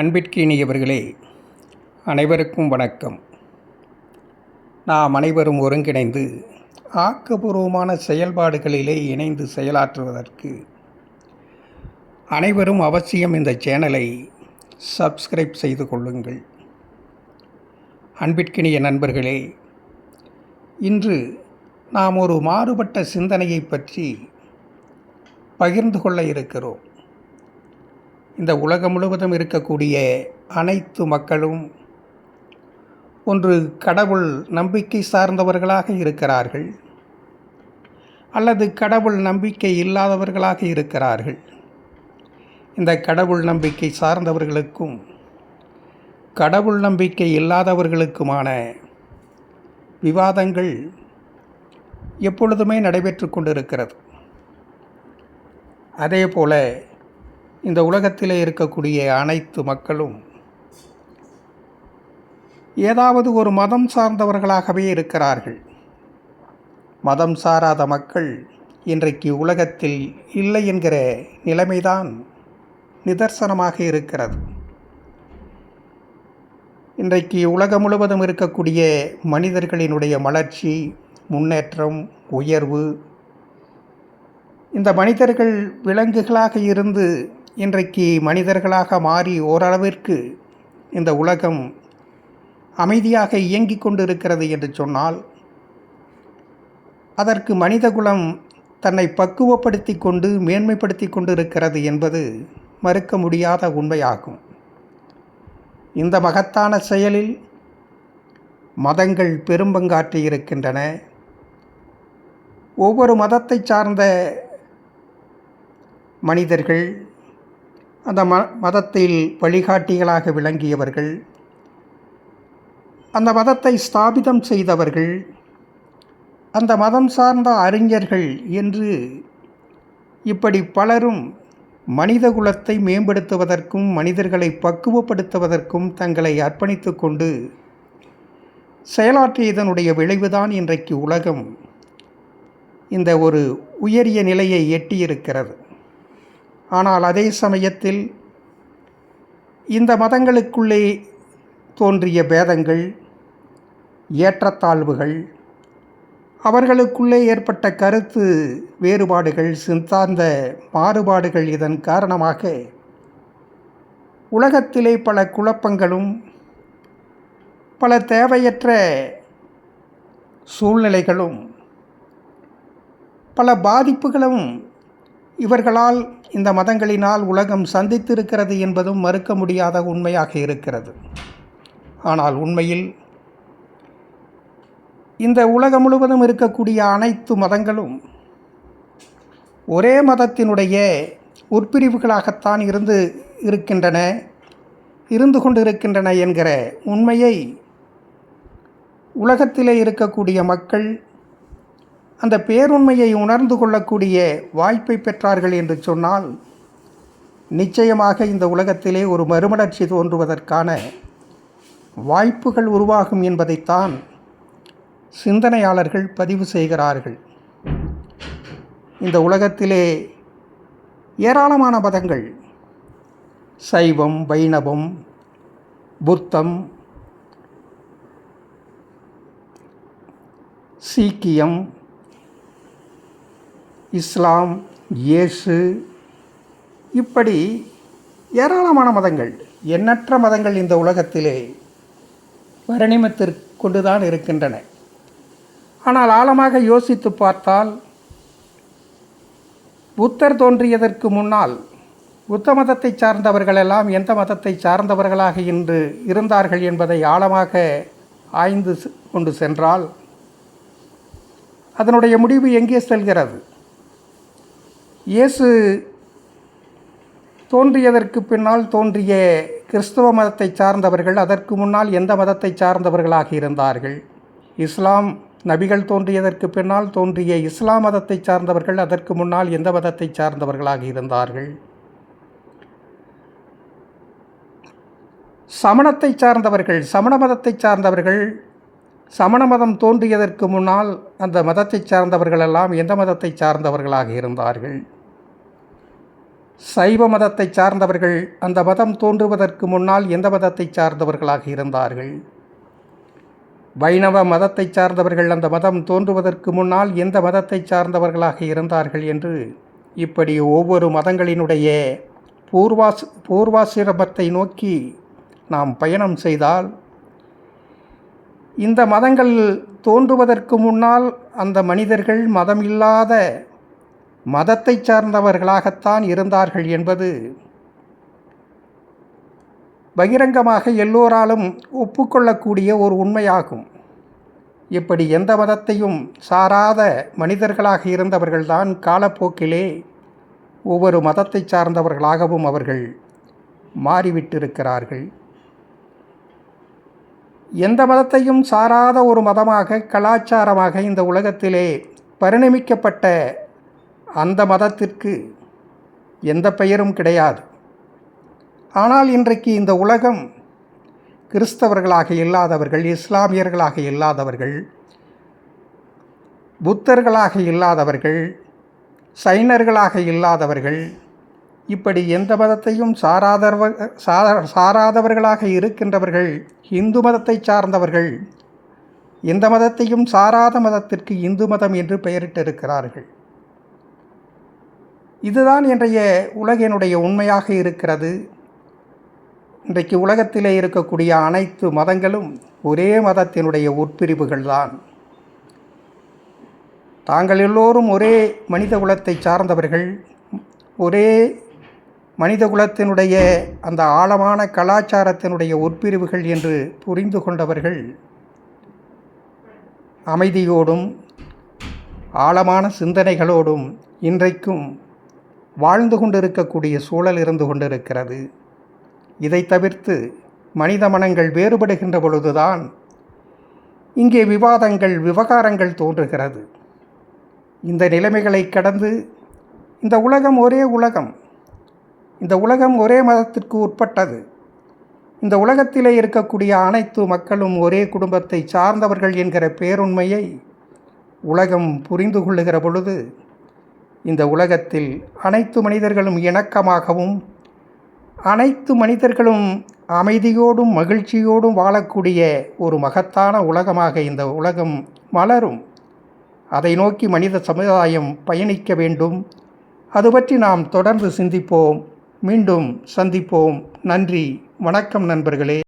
அன்பிற்கினியவர்களே அனைவருக்கும் வணக்கம். நாம் அனைவரும் ஒருங்கிணைந்து ஆக்கபூர்வமான செயல்பாடுகளிலே இணைந்து செயலாற்றுவதற்கு அனைவரும் அவசியம் இந்த சேனலை சப்ஸ்கிரைப் செய்து கொள்ளுங்கள். அன்பிற்கினிய நண்பர்களே இன்று நாம் ஒரு மாறுபட்ட சிந்தனையை பற்றி பகிர்ந்து கொள்ள இருக்கிறோம். இந்த உலகம் முழுவதும் இருக்கக்கூடிய அனைத்து மக்களும் ஒன்று கடவுள் நம்பிக்கை சார்ந்தவர்களாக இருக்கிறார்கள் அல்லது கடவுள் நம்பிக்கை இல்லாதவர்களாக இருக்கிறார்கள். இந்த கடவுள் நம்பிக்கை சார்ந்தவர்களுக்கும் கடவுள் நம்பிக்கை இல்லாதவர்களுக்குமான விவாதங்கள் எப்பொழுதுமே நடைபெற்று கொண்டிருக்கிறது. அதே போல இந்த உலகத்திலே இருக்கக்கூடிய அனைத்து மக்களும் ஏதாவது ஒரு மதம் சார்ந்தவர்களாகவே இருக்கிறார்கள். மதம் சாராத மக்கள் இன்றைக்கு உலகத்தில் இல்லை என்கிற நிலைமைதான் நிதர்சனமாக இருக்கிறது. இன்றைக்கு உலகம் முழுவதும் இருக்கக்கூடிய மனிதர்களினுடைய மலர்ச்சி முன்னேற்றம் உயர்வு இந்த மனிதர்கள் விலங்குகளாக இருந்து இன்றைக்கு மனிதர்களாக மாறி ஓரளவிற்கு இந்த உலகம் அமைதியாக இயங்கிக் கொண்டிருக்கிறது என்று சொன்னால் அதற்கு மனிதகுலம் தன்னை பக்குவப்படுத்தி கொண்டு மேன்மைப்படுத்தி கொண்டிருக்கிறது என்பது மறுக்க முடியாத உண்மையாகும். இந்த மகத்தான செயலில் மதங்கள் பெரும்பங்காற்றியிருக்கின்றன ஒவ்வொரு மதத்தை சார்ந்த மனிதர்கள் அந்த ம மதத்தில் வழிகாட்டிகளாக விளங்கியவர்கள் அந்த மதத்தை ஸ்தாபிதம் செய்தவர்கள் அந்த மதம் சார்ந்த அறிஞர்கள் என்று இப்படி பலரும் மனித குலத்தை மேம்படுத்துவதற்கும் மனிதர்களை பக்குவப்படுத்துவதற்கும் தங்களை அர்ப்பணித்து கொண்டு செயலாற்றியதனுடைய விளைவுதான் இன்றைக்கு உலகம். இந்த ஒரு உயரிய நிலையை எட்டியிருக்கிறது. ஆனால் அதே சமயத்தில் இந்த மதங்களுக்குள்ளே தோன்றிய பேதங்கள் ஏற்றத்தாழ்வுகள் அவர்களுக்குள்ளே ஏற்பட்ட கருத்து வேறுபாடுகள் சிந்தாந்த மாறுபாடுகள் இதன் காரணமாக உலகத்திலே பல குழப்பங்களும் பல தேவையற்ற சூழ்நிலைகளும் பல பாதிப்புகளும் இவர்களால் இந்த மதங்களினால் உலகம் சந்தித்திருக்கிறது என்பதும் மறுக்க முடியாத உண்மையாக இருக்கிறது. ஆனால் உண்மையில் இந்த உலகம் முழுவதும் இருக்கக்கூடிய அனைத்து மதங்களும் ஒரே மதத்தினுடைய உட்பிரிவுகளாகத்தான் இருந்து இருக்கின்றன இருந்து கொண்டு இருக்கின்றன என்கிற உண்மையை உலகத்திலே இருக்கக்கூடிய மக்கள் அந்த பேருண்மையை உணர்ந்து கொள்ளக்கூடிய வாய்ப்பை பெற்றார்கள் என்று சொன்னால் நிச்சயமாக இந்த உலகத்திலே ஒரு மறுமலர்ச்சி தோன்றுவதற்கான வாய்ப்புகள் உருவாகும் என்பதைத்தான் சிந்தனையாளர்கள் பதிவு செய்கிறார்கள். இந்த உலகத்திலே ஏராளமான மதங்கள் சைவம் வைணவம் புத்தம் சீக்கியம் இஸ்லாம் இயேசு இப்படி ஏராளமான மதங்கள் எண்ணற்ற மதங்கள் இந்த உலகத்திலே கொண்டு தான் இருக்கின்றன. ஆனால் ஆழமாக யோசித்து பார்த்தால் புத்தர் தோன்றியதற்கு முன்னால் புத்த மதத்தை சார்ந்தவர்களெல்லாம் எந்த மதத்தை சார்ந்தவர்களாக இன்று இருந்தார்கள் என்பதை ஆழமாக ஆய்ந்து கொண்டு சென்றால் அதனுடைய முடிவு எங்கே செல்கிறது? இயேசு தோன்றியதற்கு பின்னால் தோன்றிய கிறிஸ்தவ மதத்தை சார்ந்தவர்கள் அதற்கு முன்னால் எந்த மதத்தை சார்ந்தவர்களாக இருந்தார்கள்? இஸ்லாம் நபிகள் தோன்றியதற்கு பின்னால் தோன்றிய இஸ்லாம் மதத்தை சார்ந்தவர்கள் அதற்கு முன்னால் எந்த மதத்தை சார்ந்தவர்களாக இருந்தார்கள்? சமணத்தை சார்ந்தவர்கள் சமண மதத்தை சார்ந்தவர்கள் சமண மதம் தோன்றியதற்கு முன்னால் அந்த மதத்தை சார்ந்தவர்களெல்லாம் எந்த மதத்தை சார்ந்தவர்களாக இருந்தார்கள்? சைவ மதத்தை சார்ந்தவர்கள் அந்த மதம் தோன்றுவதற்கு முன்னால் எந்த மதத்தை சார்ந்தவர்களாக இருந்தார்கள்? வைணவ மதத்தை சார்ந்தவர்கள் அந்த மதம் தோன்றுவதற்கு முன்னால் எந்த மதத்தை சார்ந்தவர்களாக இருந்தார்கள் என்று இப்படி ஒவ்வொரு மதங்களினுடைய பூர்வாஸ் பூர்வாசிரமத்தை நோக்கி நாம் பயணம் செய்தால் இந்த மதங்கள் தோன்றுவதற்கு முன்னால் அந்த மனிதர்கள் மதமில்லாத மதத்தை சார்ந்தவர்களாகத்தான் இருந்தார்கள் என்பது பகிரங்கமாக எல்லோராலும் ஒப்புக்கொள்ளக்கூடிய ஒரு உண்மையாகும். இப்படி எந்த மதத்தையும் சாராத மனிதர்களாக இருந்தவர்கள்தான் காலப்போக்கிலே ஒவ்வொரு மதத்தை சார்ந்தவர்களாகவும் அவர்கள் மாறிவிட்டிருக்கிறார்கள். எந்த மதத்தையும் சாராத ஒரு மதமாக கலாச்சாரமாக இந்த உலகத்திலே பரிணமிக்கப்பட்ட அந்த மதத்திற்கு எந்த பெயரும் கிடையாது. ஆனால் இன்றைக்கு இந்த உலகம் கிறிஸ்தவர்களாக இல்லாதவர்கள் இஸ்லாமியர்களாக இல்லாதவர்கள் புத்தர்களாக இல்லாதவர்கள் சைனர்களாக இல்லாதவர்கள் இப்படி எந்த மதத்தையும் சாராதவ சாராதவர்களாக இருக்கின்றவர்கள் இந்து மதத்தை சார்ந்தவர்கள். எந்த மதத்தையும் சாராத மதத்திற்கு இந்து மதம் என்று பெயரிட்டிருக்கிறார்கள். இதுதான் இன்றைய உலகினுடைய உண்மையாக இருக்கிறது. இன்றைக்கு உலகத்திலே இருக்கக்கூடிய அனைத்து மதங்களும் ஒரே மதத்தினுடைய உட்பிரிவுகள் தான் தாங்கள் எல்லோரும் ஒரே மனித குலத்தை சார்ந்தவர்கள் ஒரே மனித குலத்தினுடைய அந்த ஆழமான கலாச்சாரத்தினுடைய உட்பிரிவுகள் என்று புரிந்து கொண்டவர்கள் அமைதியோடும் ஆழமான சிந்தனைகளோடும் இன்றைக்கும் வாழ்ந்து கொண்டிருக்கக்கூடிய சூழல் இருந்து கொண்டிருக்கிறது. இதை தவிர்த்து மனித மனங்கள் வேறுபடுகின்ற பொழுதுதான் இங்கே விவாதங்கள் விவகாரங்கள் தோன்றுகிறது. இந்த நிலைமைகளை கடந்து இந்த உலகம் ஒரே உலகம். இந்த உலகம் ஒரே மதத்திற்கு உட்பட்டது. இந்த உலகத்திலே இருக்கக்கூடிய அனைத்து மக்களும் ஒரே குடும்பத்தை சார்ந்தவர்கள் என்கிற பேருண்மையை உலகம் புரிந்து கொள்ளுகிற பொழுது இந்த உலகத்தில் அனைத்து மனிதர்களும் இணக்கமாகவும் அனைத்து மனிதர்களும் அமைதியோடும் மகிழ்ச்சியோடும் வாழக்கூடிய ஒரு மகத்தான உலகமாக இந்த உலகம் மலரும். அதை நோக்கி மனித சமுதாயம் பயணிக்க வேண்டும். அது பற்றி நாம் தொடர்ந்து சிந்திப்போம். மீண்டும் சந்திப்போம். நன்றி. வணக்கம் நண்பர்களே.